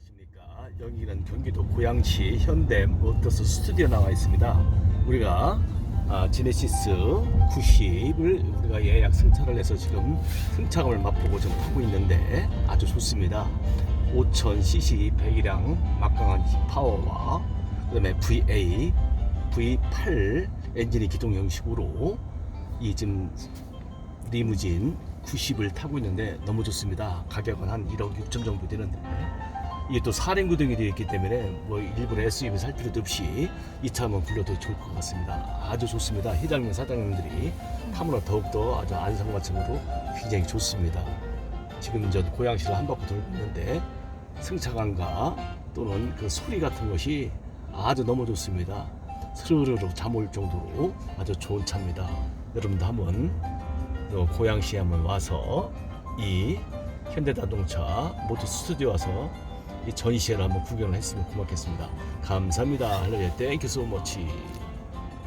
안녕하십니까. 여기는 경기도 고양시 현대 모터스 스튜디오 나와 있습니다. 우리가 아, 지네시스 90을 우리가 예약 승차를 해서 지금 승차감을 맛보고 좀 타고 있는데 아주 좋습니다. 5000cc 배기량 막강한 파워와 그다음에 VA, V8 엔진이 기동 형식으로 이 지금 리무진 90을 타고 있는데 너무 좋습니다. 가격은 한 1억 6천 정도 되는데 이게 또 사륜 구동이 되어 있기 때문에 뭐 일부러 SUV 살 필요도 없이 이 차 한번 불러도 좋을 것 같습니다. 아주 좋습니다. 회장님 사장님들이 타면 더욱더 아주 안성맞춤으로 굉장히 좋습니다. 지금 저 고양시를 한 바퀴 돌고 있는데 승차감과 또는 그 소리 같은 것이 아주 너무 좋습니다. 스르르르 잠올 정도로 아주 좋은 차입니다. 여러분도 한번 어, 고양시에 한번 와서 이 현대자동차 모터 스튜디오 와서 이 전시회를 한번 구경을 했으면 고맙겠습니다. 감사합니다. 할로예 땡큐 소머치.